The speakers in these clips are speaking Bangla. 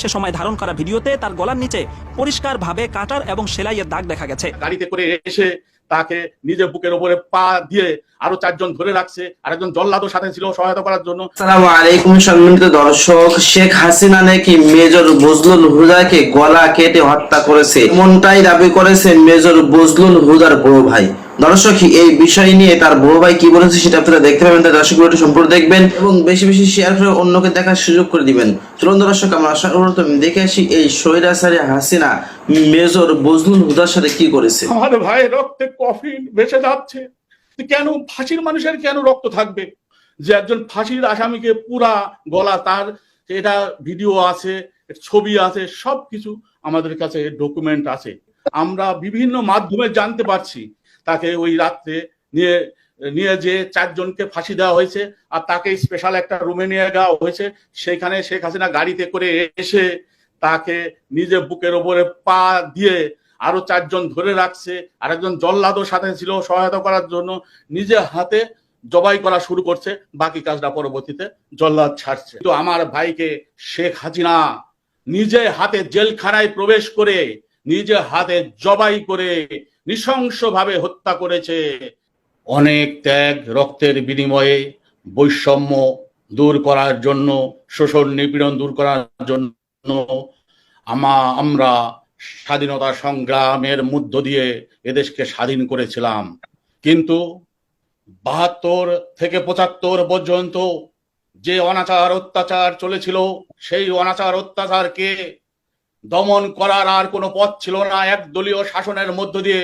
সে সময় ধারণ করা ভিডিওতে তার গলার নিচে পরিষ্কারভাবে কাটার এবং সেলাইয়ের দাগ দেখা গেছে। গাড়িতে করে এসে তাকে নিজের বুকের উপরে পা দিয়ে আরও চারজন ধরে রাখছে আরেকজন জল্লাদও সাথে ছিল সহায়তা করার জন্য। আসসালামু আলাইকুম সম্মানিত দর্শক শেখ হাসিনা নাকি মেজর বজলুল হুদাকে গলা কেটে হত্যা করেছে? এমনটাই দাবি করেছে মেজর বজলুল হুদার বড় ভাই। দর্শক, এই বিষয় নিয়ে তার বড় ভাই কি বলেছে সেটা আপনারা দেখতে পাবেন তাই দর্শক ভিডিওটি সম্পূর্ণ দেখবেন এবং বেশি বেশি শেয়ার করে অন্যকে দেখার সুযোগ করে দিবেন। চলুন দর্শক, আমরা সর্বপ্রথম দেখে আসি এই স্বৈরাচারী হাসিনা, মেজর বজলুল হুদার সাথে কি করেছে। আমার ভাই রক্তে কফিন বেঁচে যাচ্ছে। কেন ফাঁসির মানুষের কেন রক্ত থাকবে? যে একজন ফাঁসির আসামিকে পুরা গলা তার, এটা ভিডিও আছে ছবি আছে সব কিছু আমাদের কাছে ডকুমেন্ট আছে। আমরা বিভিন্ন মাধ্যমে জানতে পারছি তাকে ওই রাত্রে নিয়ে নিয়ে যে চারজনকে ফাঁসি দেওয়া হয়েছে, আর তাকে স্পেশাল একটা রুমে নিয়ে যাওয়া হয়েছে। সেখানে শেখ হাসিনা গাড়িতে করে এসে তাকে নিজের বুকের ওপরে পা দিয়ে আরও চারজন ধরে রাখছে আর একজন জল্লাদও সাথে ছিল সহায়তা করার জন্য নিজে হাতে জবাই করা শুরু করছে, বাকি কাজটা পরবর্তীতে জল্লাদ ছাড়ছে। তো আমার ভাইকে শেখ হাসিনা নিজে হাতে জেলখানায় প্রবেশ করে নিজে হাতে জবাই করে নৃশংসভাবে হত্যা করেছে। অনেক ত্যাগ রক্তের বিনিময়ে বৈষম্য দূর করার জন্য, শোষণ নিপীড়ন দূর করার জন্য আমা, আমরা স্বাধীনতা সংগ্রামের মধ্য দিয়ে এদেশকে স্বাধীন করেছিলাম। কিন্তু বাহাত্তর থেকে পঁচাত্তর পর্যন্ত যে অনাচার, অত্যাচার চলেছিল, সেই অনাচার, অত্যাচারকে দমন করার আর কোনো পথ ছিল না। একদলীয় শাসনের মধ্য দিয়ে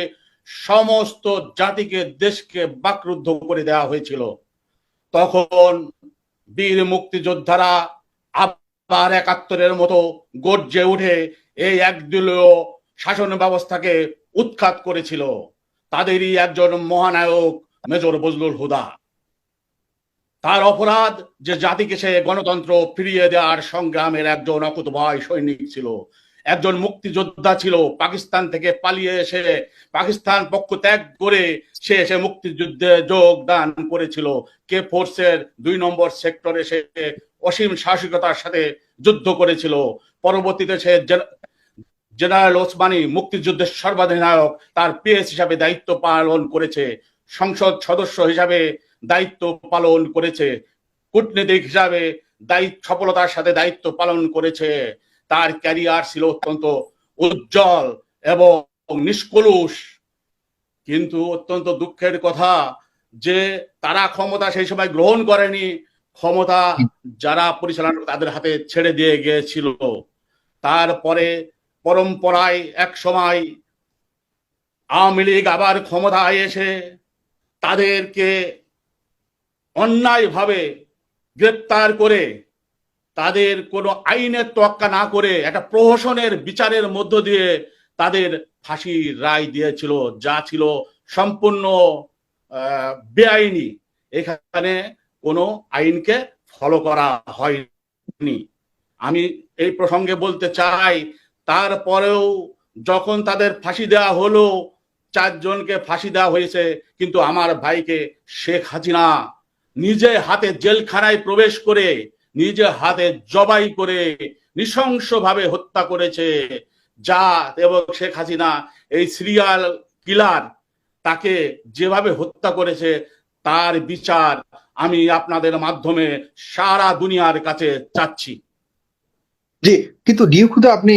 সমস্ত জাতিকে, দেশকে বাকরুদ্ধ করে দেওয়া হয়েছিল। তখন বীর মুক্তিযোদ্ধারা আবার একাত্তরের মতো গর্জে উঠে এই একদলীয় শাসন ব্যবস্থাকে উৎখাত করেছিল। তাদেরই একজন মহানায়ক মেজর বজলুল হুদা। তার অপরাধ যে জাতিকে সে গণতন্ত্র ফিরিয়ে দেওয়ার সংগ্রামের একজন অকুতভয় সৈনিক ছিল। একজন মুক্তিযোদ্ধা ছিল, পাকিস্তান থেকে পালিয়ে এসে পাকিস্তান পক্ষ ত্যাগ করে সে এসে মুক্তিযুদ্ধে যোগদান করেছিল। কে ফোর্সের দুই নম্বর সেক্টরে সে অসীম সাহসিকতার সাথে যুদ্ধ করেছিল। পরবর্তীতে সে জেনারেল ওসমানী মুক্তিযুদ্ধের সর্বাধিনায়ক, তার পিএস হিসাবে দায়িত্ব পালন করেছে। সংসদ সদস্য হিসাবে দায়িত্ব পালন করেছে। কূটনীতিক হিসাবে দায়িত্ব, সফলতার সাথে দায়িত্ব পালন করেছে। তার ক্যারিয়ার ছিল অত্যন্ত উজ্জ্বল এবং নিষ্কলুষ। কিন্তু অত্যন্ত দুঃখের কথা যে তারা ক্ষমতা সেই সময় গ্রহণ করেনি, ক্ষমতা যারা পরিচালনা তাদের হাতে ছেড়ে দিয়ে গিয়েছিল। তারপরে পরম্পরায় এক সময় আওয়ামী লীগ আবার ক্ষমতায় এসে তাদেরকে অন্যায়ভাবে গ্রেপ্তার করে তাদের কোনো আইনের তোয়াক্কা না করে একটা প্রহসনের বিচারের মধ্য দিয়ে তাদের ফাঁসির রায় দিয়েছিল, যা ছিল সম্পূর্ণ বেআইনি। এখানে কোনো আইনকে ফলো করা হয়নি। আমি এই প্রসঙ্গে বলতে চাই, তারপরেও যখন তাদের ফাঁসি দেওয়া হলো, চারজনকে ফাঁসি দেওয়া হয়েছে, কিন্তু আমার ভাইকে শেখ হাসিনা নিজে হাতে জেলখানায় প্রবেশ করে নিজে হাতে জবাই করে নৃশংস ভাবে হত্যা করেছে যা এবং শেখ হাসিনা, এই সিরিয়াল কিলার তাকে যেভাবে হত্যা করেছে, তার বিচার আমি আপনাদের মাধ্যমে সারা দুনিয়ার কাছে চাচ্ছি। জি, কিন্তু নিউখুদা আপনি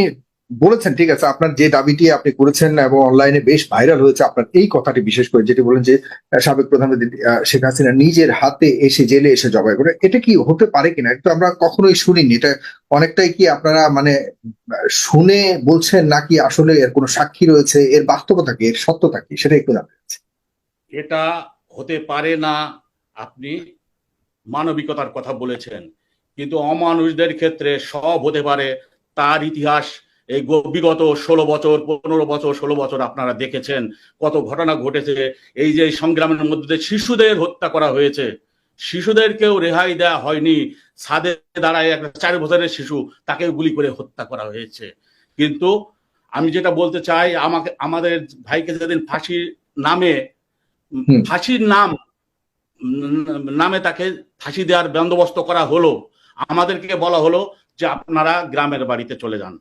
বলেছেন, ঠিক আছে, আপনার যে দাবিটি আপনি করেছেন এবং অনলাইনে বেশ ভাইরাল হয়েছে, আপনার এই কথাটি বিশেষ করে যেটি বলেন যে সাবেক প্রধানমন্ত্রী শেখ হাসিনা নিজের হাতে এসে জেলে এসে জবাই করে, এটা কি হতে পারে কিনা? একটু আমরা কখনোই শুনিনি, এটা অনেকটাই কি আপনারা মানে শুনে বলছেন নাকি আসলে এর কোনো সাক্ষী রয়েছে? এর বাস্তবতা কি? এর সত্যতা কি? সেটা একটু জানতে। এটা হতে পারে না, আপনি মানবিকতার কথা বলেছেন, কিন্তু অমানুষদের ক্ষেত্রে সব হতে পারে, তার ইতিহাস এই বিগত ষোলো বছর পনেরো বছর ষোলো বছর আপনারা দেখেছেন কত ঘটনা ঘটেছে। এই যে সংগ্রামের মধ্যে শিশুদের হত্যা করা হয়েছে শিশুদেরকেও রেহাই দেওয়া হয়নি। ছাদে দাঁড়ায় একটা চার বছরের শিশু তাকে গুলি করে হত্যা করা হয়েছে। কিন্তু আমি যেটা বলতে চাই আমাকে আমাদের ভাইকে যেদিন ফাঁসির নামে ফাঁসির নাম নামে তাকে ফাঁসি দেওয়ার বন্দোবস্ত করা হলো আমাদেরকে বলা হলো যে আপনারা গ্রামের বাড়িতে চলে যান।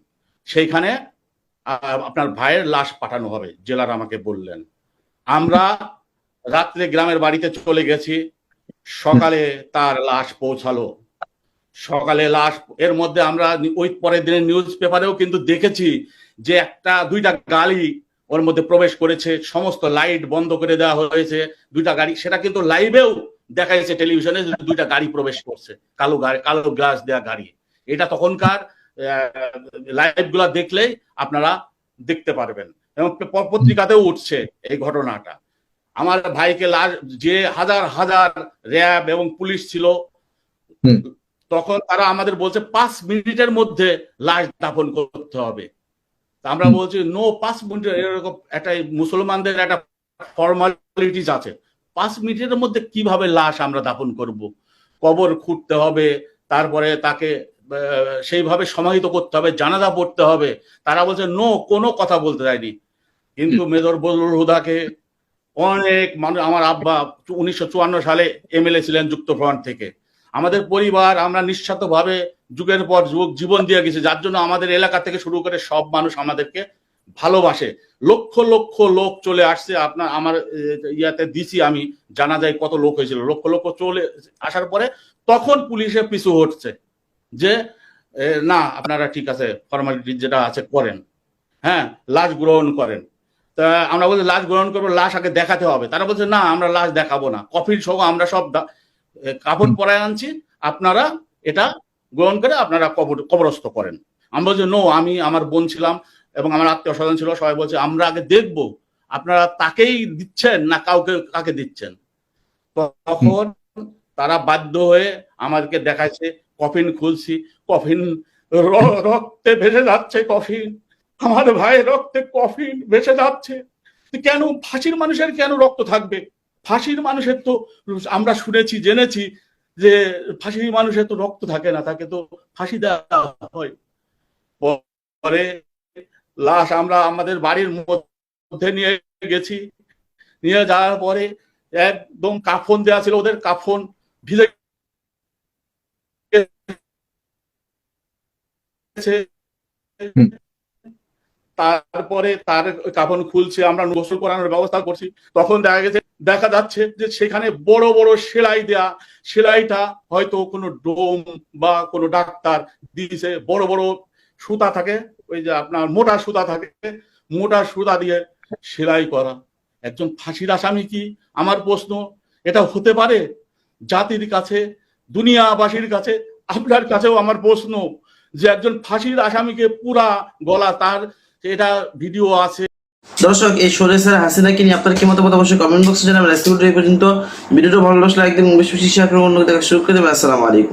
সেইখানে আপনার ভাইয়ের লাশ পাঠানো হবে, জেলার আমাকে বললেন। আমরা রাত্রে গ্রামের বাড়িতে চলে গেছি, সকালে তার লাশ পৌঁছালো। সকালে লাশ, এর মধ্যে আমরা ওই পরের দিনের নিউজ পেপারেও কিন্তু দেখেছি যে একটা, দুইটা গাড়ি ওর মধ্যে প্রবেশ করেছে, সমস্ত লাইট বন্ধ করে দেওয়া হয়েছে, দুইটা গাড়ি, সেটা কিন্তু লাইভেও দেখা যাচ্ছে টেলিভিশনে দুইটা গাড়ি প্রবেশ করছে, কালো গাড়ি, কালো গ্লাস দেওয়া গাড়ি। এটা তখনকার লাইভগুলা দেখলেই আপনারা দেখতে পারবেন। এবং পত্রিকাতেও উঠছে এই ঘটনাটা। আমার ভাইকে লাশ যে হাজার হাজার র্যাব এবং পুলিশ ছিল তখন তারা আমাদের বলছে পাঁচ মিনিটের মধ্যে লাশ দাফন করতে হবে। আমরা বলছি নো পাঁচ মিনিট এরকম একটা মুসলমানদের একটা ফর্মালিটিস আছে। পাঁচ মিনিটের মধ্যে কীভাবে লাশ আমরা দাফন করব? কবর খুঁড়তে হবে তারপরে তাকে সেইভাবে সমাহিত করতে হবে, জানাজা পড়তে হবে। তারা বলছে, নো, কোনো কথা বলতে দেয়নি কিন্তু মেজর বজলুল হুদাকে অনেক মানুষ, আমার আব্বা উনিশশো চুয়ান্ন সালে এমএলএ ছিলেন যুক্তফ্রন্ট থেকে। আমাদের পরিবার, আমরা নিঃস্বার্থ ভাবে যুগের পর যুগ জীবন দিয়ে গেছি, যার জন্য আমাদের এলাকা থেকে শুরু করে সব মানুষ আমাদেরকে ভালোবাসে। লক্ষ লক্ষ লোক চলে আসছে। আপনার, আমার ইয়াতে দিছি আমি, জানা যায় কত লোক হয়েছিল। লক্ষ লক্ষ চলে আসার পরে তখন পুলিশে পিছু হটছে। যে না, আপনারা ঠিক আছে ফর্মালিটি যেটা আছে করেন। হ্যাঁ লাশ গ্রহণ করেন। তা আমরা বলছি, লাশ গ্রহণ করব, লাশ আগে দেখাতে হবে। তারা বলছে, না, আমরা লাশ দেখাবো না। কফিন সহ আমরা সব কাপড় পরায় আনছি। আপনারা এটা গ্রহণ করে আপনারা কবর, কবরস্থ করেন। আমি বলছি, নো, আমি আমার বোন ছিলাম এবং আমার আত্মীয় স্বজন ছিল, সবাই বলছে, আমরা আগে দেখব, আপনারা তাকেই দিচ্ছেন না কাউকে, কাকে দিচ্ছেন? তখন তারা বাধ্য হয়ে আমাদেরকে দেখাইছে কফিন খুলছি, কফিন রক্তে ভেসে যাচ্ছে কফিন। আমার ভাই রক্তে কফিন ভেসে যাচ্ছে। কেন ফাঁসির মানুষের কেন রক্ত থাকবে? ফাঁসির মানুষের তো আমরা শুনেছি, জেনেছি যে ফাঁসির মানুষের তো রক্ত থাকে না, তাকে তো ফাঁসি দেওয়া হয়। পরে লাশ আমরা আমাদের বাড়ির মধ্যে নিয়ে গেছি। নিয়ে যাওয়ার পরে একদম কাফন দেওয়া ছিল, ওদের কাফন ভিজে গেছে। হুম। তারপরে তার কাফন খুলছে আমরা গোসল করানোর ব্যবস্থা করছি। তখন দেখা গেছে দেখা যাচ্ছে যে সেখানে বড় বড় সেলাই দেয়া সেলাইটা হয়তো কোনো ডোম বা কোনো ডাক্তার দিয়েছে। বড় বড় সুতা থাকে ওই যে আপনার মোটা সুতা থাকে মোটা সুতা দিয়ে সেলাই করা। একজন ফাঁসির আসামি কি? আমার প্রশ্ন এটা হতে পারে? জাতির কাছে দুনিয়াবাসীর কাছে আপনার কাছেও আমার প্রশ্ন। যে একজন ফাঁসির আসামিকে পুরা গলা তার, এটা ভিডিও আছে। দর্শক, এই সরেসের হাসিনাকে নিয়ে আপনার কি মতামত? অবশ্যই কমেন্ট বক্সে জানাবেন। পর্যন্ত। ভিডিওটা ভালো লাগলে একদিন দিন বেশি বেশি শেয়ার করুন অন্য দেখা শুরু করে দেবেন। আসসালামু আলাইকুম।